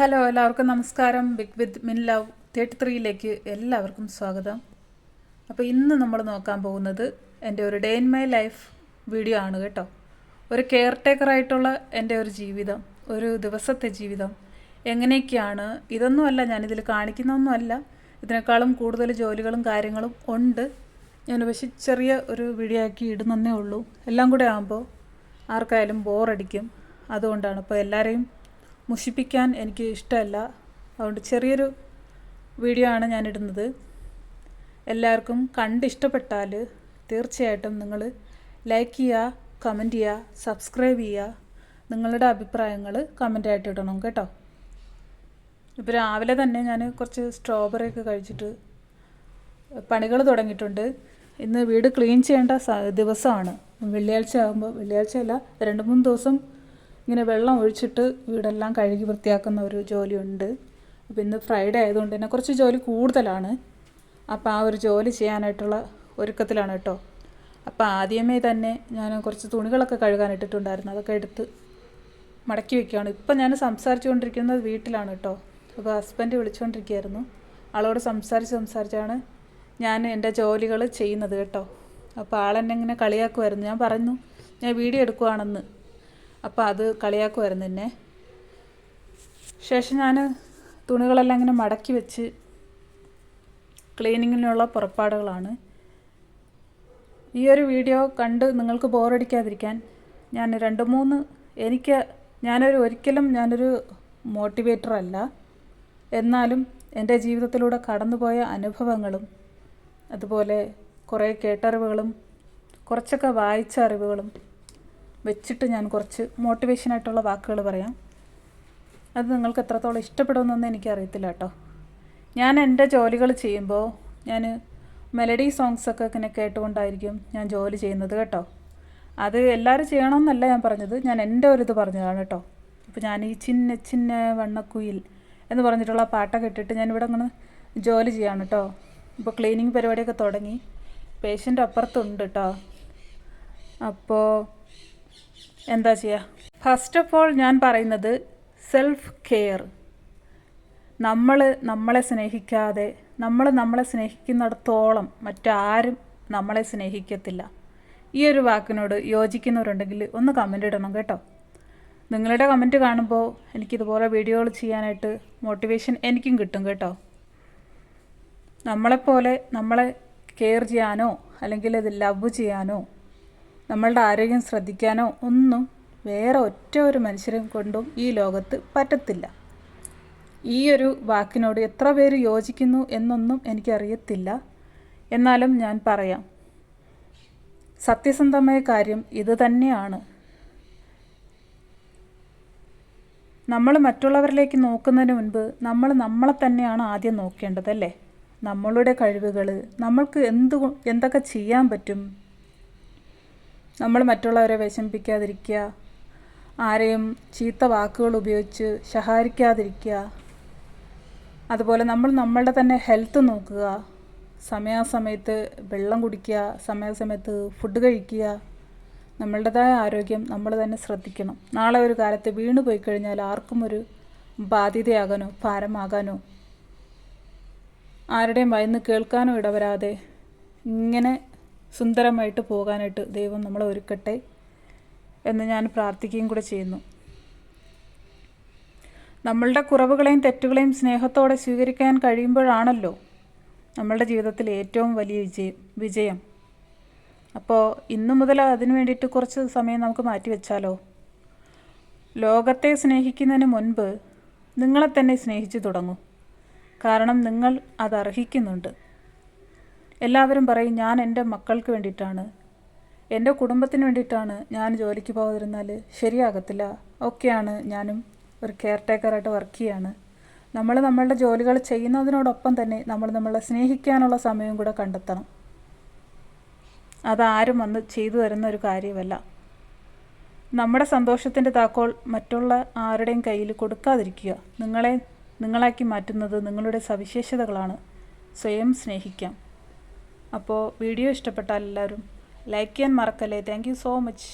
Hello എല്ലാവർക്കും നമസ്കാരം. Big വിത്ത് മിൻ ലവ് തേർട്ടി ത്രീയിലേക്ക് എല്ലാവർക്കും സ്വാഗതം. അപ്പോൾ ഇന്ന് നമ്മൾ നോക്കാൻ പോകുന്നത് എന്റെ ഒരു day in my life video ആണ് കേട്ടോ. ഒരു കെയർ ടേക്കറായിട്ടുള്ള എന്റെ ഒരു ജീവിതം ഒരു ദിവസത്തെ ജീവിതം. എങ്ങനെയൊക്കെയാണ്? ഇതൊന്നുമല്ല ഞാനിതിൽ കാണിക്കുന്നൊന്നുമല്ല. ഇതിനേക്കാളും കൂടുതൽ ജോലികളും കാര്യങ്ങളും ഉണ്ട്. ഞാൻ പക്ഷെ ചെറിയ ഒരു വീഡിയോ ആക്കി ഇടുന്നേ ഉള്ളൂ. എല്ലാം കൂടെ ആകുമ്പോൾ ആർക്കായാലും ബോറടിക്കും അതുകൊണ്ടാണ് ഇപ്പോൾ എല്ലാവരെയും മുഷിപ്പിക്കാൻ എനിക്ക് ഇഷ്ടമല്ല. അതുകൊണ്ട് ചെറിയൊരു വീഡിയോ ആണ് ഞാൻ ഇടുന്നത്. എല്ലാവർക്കും കണ്ട് ഇഷ്ടപ്പെട്ടാൽ തീർച്ചയായിട്ടും നിങ്ങൾ ലൈക്ക് ചെയ്യുക കമന്റ് ചെയ്യുക സബ്സ്ക്രൈബ് ചെയ്യുക. നിങ്ങളുടെ അഭിപ്രായങ്ങൾ കമന്റായിട്ട് ഇടണം കേട്ടോ. ഇപ്പോൾ രാവിലെ തന്നെ ഞാൻ കുറച്ച് സ്ട്രോബെറി ഒക്കെ കഴിച്ചിട്ട് പണികൾ തുടങ്ങിയിട്ടുണ്ട്. ഇന്ന് വീട് ക്ലീൻ ചെയ്യേണ്ട ദിവസമാണ്. വെള്ളിയാഴ്ച ആകുമ്പോൾ വെള്ളിയാഴ്ച അല്ല രണ്ട് മൂന്ന് ദിവസം ഇങ്ങനെ വെള്ളം ഒഴിച്ചിട്ട് വീടെല്ലാം കഴുകി വൃത്തിയാക്കുന്ന ഒരു ജോലിയുണ്ട്. അപ്പോൾ ഇന്ന് ഫ്രൈഡേ ആയതുകൊണ്ട് തന്നെ കുറച്ച് ജോലി കൂടുതലാണ്. അപ്പോൾ ആ ഒരു ജോലി ചെയ്യാനായിട്ടുള്ള ഒരുക്കത്തിലാണ് കേട്ടോ. അപ്പോൾ ആദ്യമേ തന്നെ ഞാൻ കുറച്ച് തുണികളൊക്കെ കഴുകാനിട്ടിട്ടുണ്ടായിരുന്നു അതൊക്കെ എടുത്ത് മടക്കി വെക്കുകയാണ്. ഇപ്പം ഞാൻ സംസാരിച്ചുകൊണ്ടിരിക്കുന്നത് വീട്ടിലാണ് കേട്ടോ. അപ്പോൾ ഹസ്ബൻഡ് വിളിച്ചുകൊണ്ടിരിക്കുകയായിരുന്നു ആളോട് സംസാരിച്ച് സംസാരിച്ചാണ് ഞാൻ എന്റെ ജോലികൾ ചെയ്യുന്നത് കേട്ടോ. അപ്പോൾ ആളെന്നെ ഇങ്ങനെ കളിയാക്കുമായിരുന്നു ഞാൻ പറഞ്ഞു ഞാൻ വീഡിയോ എടുക്കുവാണെന്ന്. അപ്പോൾ അത് കളിയാക്കുമായിരുന്നു എന്നെ. ശേഷം ഞാൻ തുണികളെല്ലാം ഇങ്ങനെ മടക്കി വെച്ച് ക്ലീനിങ്ങിനുള്ള പുറപ്പാടുകളാണ്. ഈ ഒരു വീഡിയോ കണ്ട് നിങ്ങൾക്ക് ബോറടിക്കാതിരിക്കാൻ ഞാൻ രണ്ട് മൂന്ന് എനിക്ക് ഞാനൊരു ഒരിക്കലും ഞാനൊരു മോട്ടിവേറ്റർ അല്ല. എന്നാലും എന്റെ ജീവിതത്തിലൂടെ കടന്നുപോയ അനുഭവങ്ങളും അതുപോലെ കുറേ കേട്ടറിവുകളും കുറച്ചൊക്കെ വായിച്ച അറിവുകളും വെച്ചിട്ട് ഞാൻ കുറച്ച് മോട്ടിവേഷനായിട്ടുള്ള വാക്കുകൾ പറയാം. അത് നിങ്ങൾക്ക് എത്രത്തോളം ഇഷ്ടപ്പെടുമെന്നൊന്നും എനിക്കറിയത്തില്ല കേട്ടോ. ഞാൻ എന്റെ ജോലികൾ ചെയ്യുമ്പോൾ ഞാൻ മെലഡി സോങ്സൊക്കെ ഇങ്ങനെ കേട്ടുകൊണ്ടായിരിക്കും ഞാൻ ജോലി ചെയ്യുന്നത് കേട്ടോ. അത് എല്ലാവരും ചെയ്യണമെന്നല്ല ഞാൻ പറഞ്ഞത്. ഞാൻ എന്റെ ഒരു ഇത് പറഞ്ഞതാണ് കേട്ടോ. ഇപ്പോൾ ഞാൻ ഈ ചിന്ന ചിന്ന വണ്ണക്കുയിൽ എന്ന് പറഞ്ഞിട്ടുള്ള പാട്ടൊക്കെ ഇട്ടിട്ട് ഞാനിവിടെ അങ്ങനെ ജോലി ചെയ്യാണ് കേട്ടോ. ഇപ്പോൾ ക്ലീനിങ് പരിപാടിയൊക്കെ തുടങ്ങി. പേഷ്യന്റ് അപ്പുറത്തുണ്ട് കേട്ടോ. അപ്പോൾ എന്താ ചെയ്യുക ഫസ്റ്റ് ഓഫ് ഓൾ ഞാൻ പറയുന്നത് സെൽഫ് കെയർ നമ്മൾ നമ്മളെ സ്നേഹിക്കാതെ നമ്മൾ നമ്മളെ സ്നേഹിക്കുന്നിടത്തോളം മറ്റാരും നമ്മളെ സ്നേഹിക്കത്തില്ല. ഈ ഒരു വാക്കിനോട് യോജിക്കുന്നവരുണ്ടെങ്കിൽ ഒന്ന് കമന്റ് ഇടണം കേട്ടോ. നിങ്ങളുടെ കമന്റ് കാണുമ്പോൾ എനിക്കിതുപോലെ വീഡിയോകൾ ചെയ്യാനായിട്ട് മോട്ടിവേഷൻ എനിക്കും കിട്ടും കേട്ടോ. നമ്മളെപ്പോലെ നമ്മളെ കെയർ ചെയ്യാനോ അല്ലെങ്കിൽ ഇത് ലവ് ചെയ്യാനോ നമ്മളുടെ ആരോഗ്യം ശ്രദ്ധിക്കാനോ ഒന്നും വേറെ ഒറ്റ ഒരു മനുഷ്യരെ കൊണ്ടും ഈ ലോകത്ത് പറ്റത്തില്ല. ഈ ഒരു വാക്കിനോട് എത്ര പേര് യോജിക്കുന്നു എന്നൊന്നും എനിക്കറിയത്തില്ല. എന്നാലും ഞാൻ പറയാം. സത്യസന്ധമായ കാര്യം ഇത് തന്നെയാണ്. നമ്മൾ മറ്റുള്ളവരിലേക്ക് നോക്കുന്നതിന് മുൻപ് നമ്മൾ നമ്മളെ തന്നെയാണ് ആദ്യം നോക്കേണ്ടത് അല്ലേ? നമ്മളുടെ കഴിവുകൾ നമ്മൾക്ക് എന്ത് എന്തൊക്കെ ചെയ്യാൻ പറ്റും? നമ്മൾ മറ്റുള്ളവരെ വിഷമിപ്പിക്കാതിരിക്കുക. ആരെയും ചീത്ത വാക്കുകൾ ഉപയോഗിച്ച് ശഹാരിക്കാതിരിക്കുക അതുപോലെ നമ്മൾ നമ്മളുടെ തന്നെ ഹെൽത്ത് നോക്കുക. സമയാസമയത്ത് വെള്ളം കുടിക്കുക സമയാസമയത്ത് ഫുഡ് കഴിക്കുക. നമ്മളുടേതായ ആരോഗ്യം നമ്മൾ തന്നെ ശ്രദ്ധിക്കണം. നാളെ ഒരു കാലത്ത് വീണു പോയി കഴിഞ്ഞാൽ ആർക്കും ഒരു ബാധ്യതയാകാനോ ഭാരമാകാനോ ആരുടെയും വയന്ന് കേൾക്കാനോ ഇടവരാതെ ഇങ്ങനെ സുന്ദരമായിട്ട് പോകാനായിട്ട് ദൈവം നമ്മളെ ഒരുക്കട്ടെ എന്ന് ഞാൻ പ്രാർത്ഥിക്കുകയും കൂടെ ചെയ്യുന്നു. നമ്മളുടെ കുറവുകളെയും തെറ്റുകളെയും സ്നേഹത്തോടെ സ്വീകരിക്കാൻ കഴിയുമ്പോഴാണല്ലോ നമ്മളുടെ ജീവിതത്തിൽ ഏറ്റവും വലിയ വിജയം വിജയം. അപ്പോൾ ഇന്നു മുതൽ അതിനു വേണ്ടിയിട്ട് കുറച്ച് സമയം നമുക്ക് മാറ്റിവെച്ചാലോ ലോകത്തെ സ്നേഹിക്കുന്നതിന് മുൻപ് നിങ്ങളെ തന്നെ സ്നേഹിച്ചു തുടങ്ങും. കാരണം നിങ്ങൾ അത് അർഹിക്കുന്നുണ്ട്. എല്ലാവരും പറയും ഞാൻ എന്റെ മക്കൾക്ക് വേണ്ടിയിട്ടാണ്. എന്റെ കുടുംബത്തിന് വേണ്ടിയിട്ടാണ് ഞാൻ ജോലിക്ക് പോകാതിരുന്നാൽ ശരിയാകത്തില്ല. ഒക്കെയാണ് ഞാനും ഒരു കെയർ ടേക്കറായിട്ട് വർക്ക് ചെയ്യാണ്. നമ്മൾ നമ്മളുടെ ജോലികൾ ചെയ്യുന്നതിനോടൊപ്പം തന്നെ നമ്മൾ നമ്മളെ സ്നേഹിക്കാനുള്ള സമയം കൂടെ കണ്ടെത്തണം. അതാരും വന്ന് ചെയ്തു തരുന്ന ഒരു കാര്യമല്ല. നമ്മുടെ സന്തോഷത്തിന്റെ താക്കോൾ മറ്റുള്ള ആരുടെയും കയ്യിൽ കൊടുക്കാതിരിക്കുക. നിങ്ങളെ നിങ്ങളാക്കി മാറ്റുന്നത് നിങ്ങളുടെ സവിശേഷതകളാണ്. സ്വയം സ്നേഹിക്കാം. അപ്പോൾ വീഡിയോ ഇഷ്ടപ്പെട്ടാൽ എല്ലാവരും ലൈക്ക് ചെയ്യാൻ മറക്കല്ലേ? Thank so much